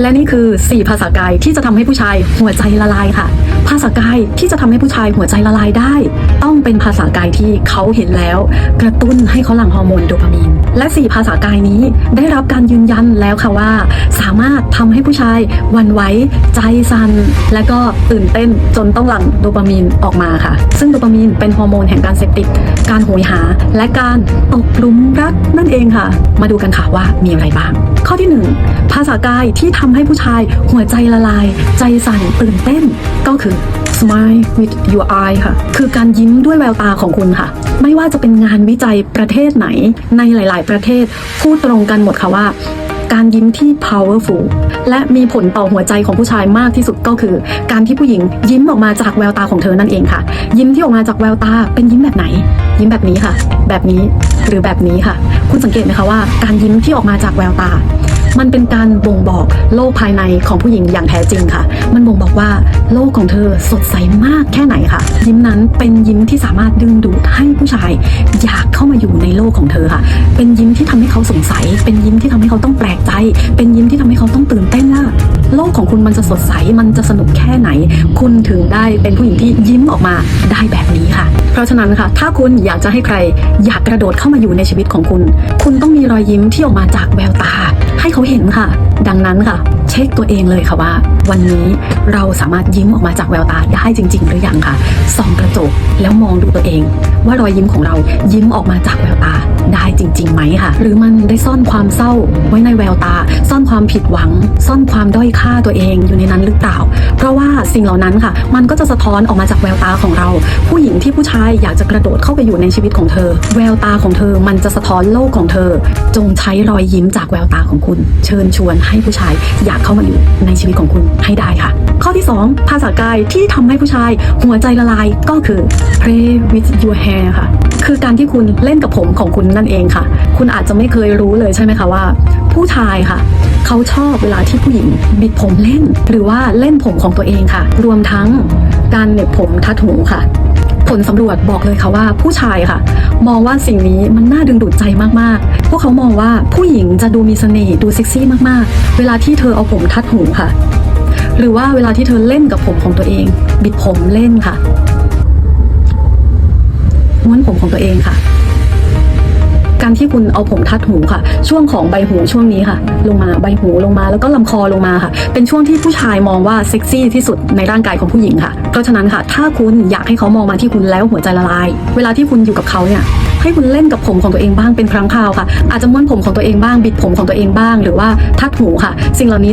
และนี่คือ 4 ภาษากายที่จะทำให้ผู้ชายหัวใจละลายค่ะ ภาษากายที่จะทำให้ผู้ชายหัวใจละลายได้ ต้องเป็นภาษากายที่เขาเห็นแล้ว กระตุ้นให้เขาหลั่งฮอร์โมนโดปามีน และ 4 ภาษากายนี้ได้รับการยืนยันแล้วค่ะว่า สามารถทำให้ผู้ชายวันไหวใจสั่นและก็ตื่นเต้นจนต้องหลั่งโดปามีนออกมาค่ะ ซึ่งโดปามีนเป็นฮอร์โมนแห่งการเสพติด การโหยหา และการตกหลุมรักนั่นเองค่ะ มาดูกันค่ะว่ามีอะไรบ้าง ข้อที่ 1 ภาษากายที่ทำให้ผู้ชายหัวใจละลาย ใจสั่นตื่นเต้นก็คือ smile with your eye ค่ะ คือการยิ้มด้วยแววตาของคุณค่ะ ไม่ว่าจะเป็นงานวิจัยประเทศไหน ในหลาย ๆ ประเทศพูดตรงกันหมดค่ะว่า การยิ้มที่ powerful และมีผลต่อหัวใจของผู้ชายมากที่สุดก็คือ การที่ผู้หญิงยิ้มออกมาจากแววตาของเธอนั่นเองค่ะ ยิ้มที่ออกมาจากแววตาเป็นยิ้มแบบไหน ยิ้มแบบนี้ค่ะ แบบนี้หรือแบบนี้ค่ะ คุณสังเกตไหมคะว่า การยิ้มที่ออกมาจากแววตา มันเป็นการบ่งบอกโลกภายในของผู้หญิงอย่างแท้จริงค่ะ มันบ่งบอกว่าโลกของเธอสดใสมากแค่ไหนค่ะ ยิ้มนั้นเป็นยิ้มที่สามารถดึงดูดให้ผู้ชาย อยากเข้ามาอยู่ในโลกของเธอค่ะ เป็นยิ้มที่ทำให้เขาสงสัย เป็นยิ้มที่ทำให้เขาต้องแปลกใจ เป็นยิ้มที่ทำให้เขาต้องตื่นเต้นว่าโลกของคุณมันจะสดใส มันจะสนุกแค่ไหน คุณถึงได้เป็นผู้หญิงที่ยิ้มออกมาได้แบบนี้ค่ะ เพราะฉะนั้นค่ะ ถ้าคุณอยากจะให้ใคร อยากกระโดดเข้ามาอยู่ในชีวิตของคุณ คุณต้องมีรอยยิ้มที่ออกมาจากแววตา ให้เขาเห็นค่ะ ดังนั้นค่ะ เช็คตัวเองเลยค่ะว่า วันนี้เราสามารถยิ้มออกมาจากแววตาได้จริง ๆ หรือยังค่ะส่องกระจกแล้วมองดูตัวเอง ว่ารอยยิ้มของเรายิ้มออกมาจากแววตาได้จริงๆไหมค่ะ หรือมันได้ซ่อนความเศร้าไว้ในแววตา ซ่อนความผิดหวัง ซ่อนความด้อยค่าตัวเองอยู่ในนั้นหรือเปล่า เพราะว่าสิ่งเหล่านั้นค่ะ มันก็จะสะท้อนออกมาจากแววตาของเรา ผู้หญิงที่ผู้ชายอยากจะกระโดดเข้าไปอยู่ในชีวิตของเธอ แววตาของเธอมันจะสะท้อนโลกของเธอ จงใช้รอยยิ้มจากแววตาของคุณ เชิญชวนให้ผู้ชายอยากเข้ามาอยู่ในชีวิตของคุณให้ได้ค่ะ ข้อที่ 2 ภาษากายที่ทำให้ผู้ชาย หัวใจละลายก็คือ play with your hair ค่ะ คือการที่คุณเล่นกับผมของคุณนั่นเองค่ะ คุณอาจจะไม่เคยรู้เลยใช่ไหมคะว่า ผู้ชายค่ะเขาชอบเวลาที่ผู้หญิงบิดผมเล่น หรือว่าเล่นผมของตัวเองค่ะ รวมทั้งการเหน็บผมทัดหูค่ะ ผลสำรวจบอกเลยค่ะว่าผู้ชายค่ะ มองว่าสิ่งนี้มันน่าดึงดูดใจมากๆ พวกเขามองว่าผู้หญิงจะดูมีเสน่ห์ดูเซ็กซี่มากๆ เวลาที่เธอเอาผมทัดหูค่ะ หรือว่าเวลาที่เธอเล่นกับผมของตัวเอง บิดผมเล่นค่ะม้วนผมของตัวเองค่ะ ที่คุณเอาผมทัดหูค่ะ ช่วงของใบหูช่วงนี้ค่ะ ลงมาใบหูลงมาแล้วก็ลำคอลงมาค่ะ เป็นช่วงที่ผู้ชายมองว่าเซ็กซี่ที่สุดในร่างกายของผู้หญิงค่ะ เพราะฉะนั้นค่ะ ถ้าคุณอยากให้เขามองมาที่คุณแล้วหัวใจละลาย เวลาที่คุณอยู่กับเขาเนี่ยให้คุณเล่นกับผมของตัวเองบ้างเป็นครั้งคราวค่ะ อาจจะม้วนผมของตัวเองบ้างบิดผมของตัวเองบ้าง หรือว่าทัดหูค่ะ สิ่งเหล่านี้จะ